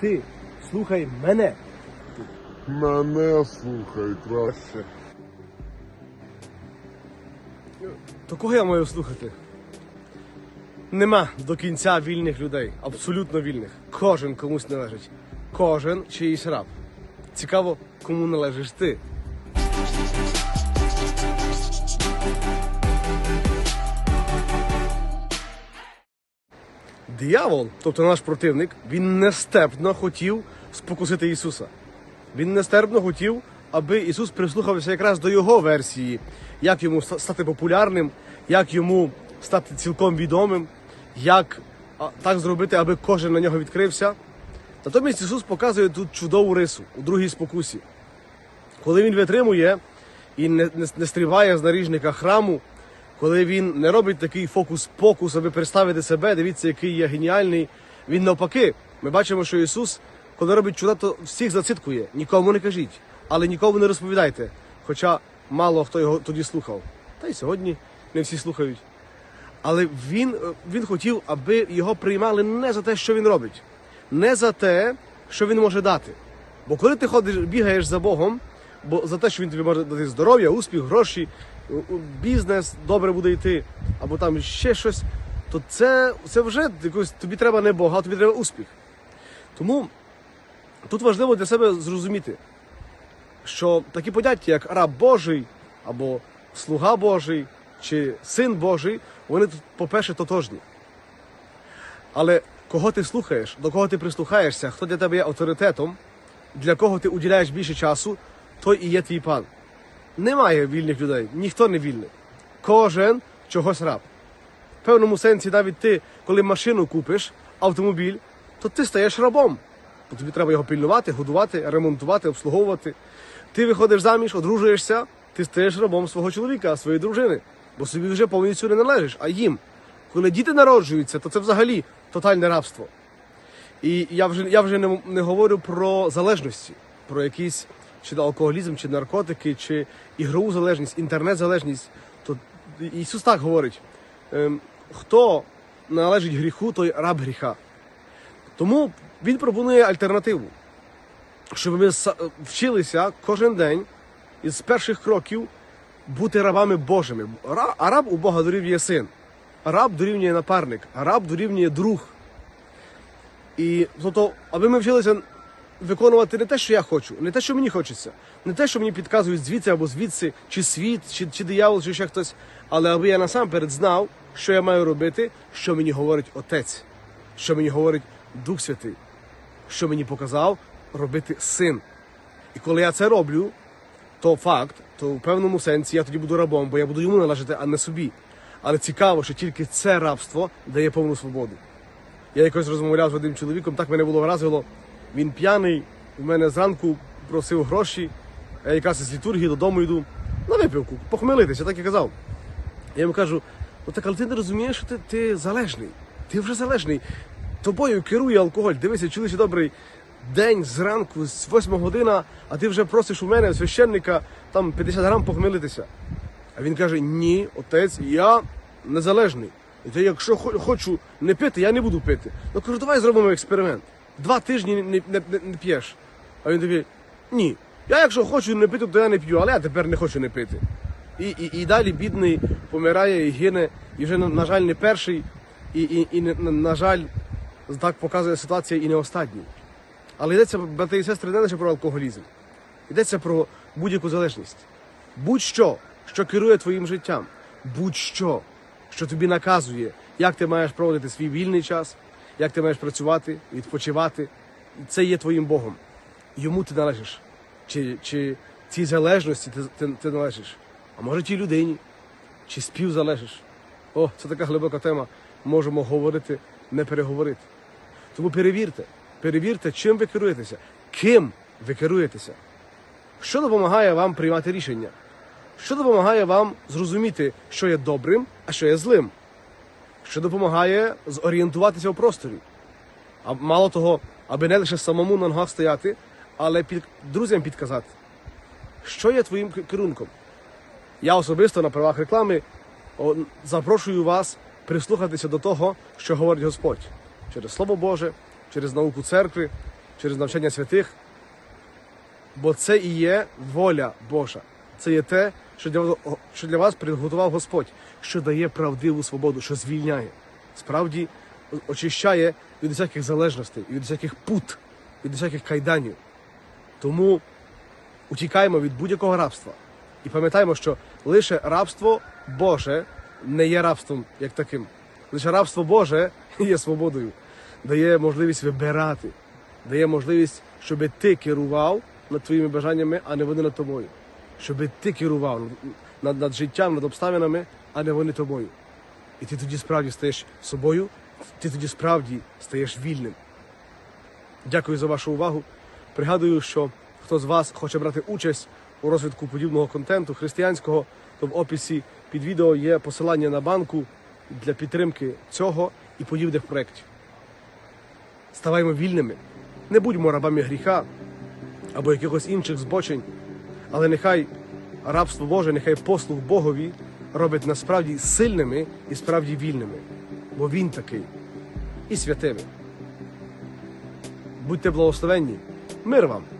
ти слухай мене. Мене слухай краще. То кого я маю слухати? Нема до кінця вільних людей, абсолютно вільних. Кожен комусь належить. Кожен чиїсь раб. Цікаво, кому належиш ти. Диявол, тобто наш противник, він нестерпно хотів спокусити Ісуса. Він нестерпно хотів, аби Ісус прислухався якраз до його версії, як йому стати популярним, як йому стати цілком відомим, як так зробити, аби кожен на нього відкрився. Натомість Ісус показує тут чудову рису у другій спокусі. Коли він витримує і не, не, не стріває з наріжника храму, коли він не робить такий фокус-покус, аби представити себе, дивіться, який я геніальний. Він навпаки, ми бачимо, що Ісус, коли робить чуда, то всіх зациткує. Нікому не кажіть, але нікому не розповідайте. Хоча мало хто його тоді слухав. Та й сьогодні не всі слухають. Але він, е, він хотів, аби його приймали не за те, що він робить, не за те, що він може дати. Бо коли ти ходиш, бігаєш за Богом, бо за те, що він тобі може дати здоров'я, успіх, гроші, бізнес добре буде йти, або там ще щось, то це, це вже якось, тобі треба не Бога, тобі треба успіх. Тому тут важливо для себе зрозуміти, що такі поняття, як раб Божий, або слуга Божий, чи син Божий, вони по-перше, тотожні. Але кого ти слухаєш, до кого ти прислухаєшся, хто для тебе є авторитетом, для кого ти уділяєш більше часу, той і є твій пан. Немає вільних людей, ніхто не вільний. Кожен чогось раб. В певному сенсі, навіть ти, коли машину купиш, автомобіль, то ти стаєш рабом. Бо тобі треба його пильнувати, годувати, ремонтувати, обслуговувати. Ти виходиш заміж, одружуєшся, ти стаєш рабом свого чоловіка, своєї дружини, бо собі вже повністю не належиш, а їм. Коли діти народжуються, то це взагалі тотальне рабство. І я вже, я вже не, не говорю про залежності, про якісь чи алкоголізм, чи наркотики, чи ігрову залежність, інтернет-залежність. То Ісус так говорить: ем, хто належить гріху, той раб гріха. Тому Він пропонує альтернативу, щоб ми вчилися кожен день із перших кроків бути рабами Божими. А раб у Бога дорівнює син, раб дорівнює напарник, а раб дорівнює друг. І тобто, аби ми вчилися виконувати не те, що я хочу, не те, що мені хочеться, не те, що мені підказують звідси або звідси, чи світ, чи, чи диявол, чи ще хтось, але аби я насамперед знав, що я маю робити, що мені говорить Отець, що мені говорить Дух Святий, що мені показав робити син. І коли я це роблю, то факт, то в певному сенсі я тоді буду рабом, бо я буду йому належати, а не собі. Але цікаво, що тільки це рабство дає повну свободу. Я якось розмовляв з одним чоловіком, так мене було вразило. Він п'яний, в мене зранку просив гроші, я якраз із літургії додому йду на випивку, похмелитися, так і казав. Я йому кажу: ну так, але ти не розумієш, що ти, ти залежний. Ти вже залежний. Тобою керує алкоголь. Дивися, чоловіче добрий день зранку, з 8 година, а ти вже просиш у мене священника там 50 грам похмелитися. А він каже: Ні, отець, я незалежний. І то якщо хочу не пити, я не буду пити. Ну кажу, давай зробимо експеримент. Два тижні не, не, не, не п'єш. А він такий, ні. Я якщо хочу не пити, то я не п'ю, але я тепер не хочу не пити. І, і, і далі бідний помирає і гине, і вже, на, жаль, не перший, і, і, і на, на жаль, так показує ситуація і не останній. Але йдеться, брати і сестри, не лише про алкоголізм. Йдеться про будь-яку залежність. Будь-що, що керує твоїм життям, будь-що, що тобі наказує, як ти маєш проводити свій вільний час, як ти маєш працювати, відпочивати, це є твоїм Богом. Йому ти належиш. Чи, чи цій залежності ти, ти, ти належиш? А може тій людині, чи співзалежиш? О, це така глибока тема. Можемо говорити, не переговорити. Тому перевірте, перевірте, чим ви керуєтеся, ким ви керуєтеся. Що допомагає вам приймати рішення? Що допомагає вам зрозуміти, що є добрим, а що є злим? Що допомагає зорієнтуватися в просторі? А мало того, аби не лише самому на ногах стояти, але під, друзям підказати, що є твоїм керунком. Я особисто на правах реклами запрошую вас прислухатися до того, що говорить Господь через Слово Боже, через науку церкви, через навчання святих, бо це і є воля Божа. Це є те, що для, що для вас приготував Господь, що дає правдиву свободу, що звільняє. Справді очищає від усяких залежностей, від усяких пут, від усяких кайданів. Тому утікаємо від будь-якого рабства. І пам'ятаємо, що лише рабство Боже не є рабством як таким. Лише рабство Боже є свободою, дає можливість вибирати, дає можливість, щоб ти керував над твоїми бажаннями, а не вони над тобою. Щоб ти керував над, над життям, над обставинами, а не вони тобою. І ти тоді справді стаєш собою, ти тоді справді стаєш вільним. Дякую за вашу увагу. Пригадую, що хто з вас хоче брати участь у розвитку подібного контенту християнського, то в описі під відео є посилання на банку для підтримки цього і подібних проєктів. Ставаймо вільними, не будьмо рабами гріха або якихось інших збочень, але нехай рабство Боже, нехай послуг Богові робить насправді сильними і справді вільними, бо Він такий і святими. Будьте благословенні. Мир вам!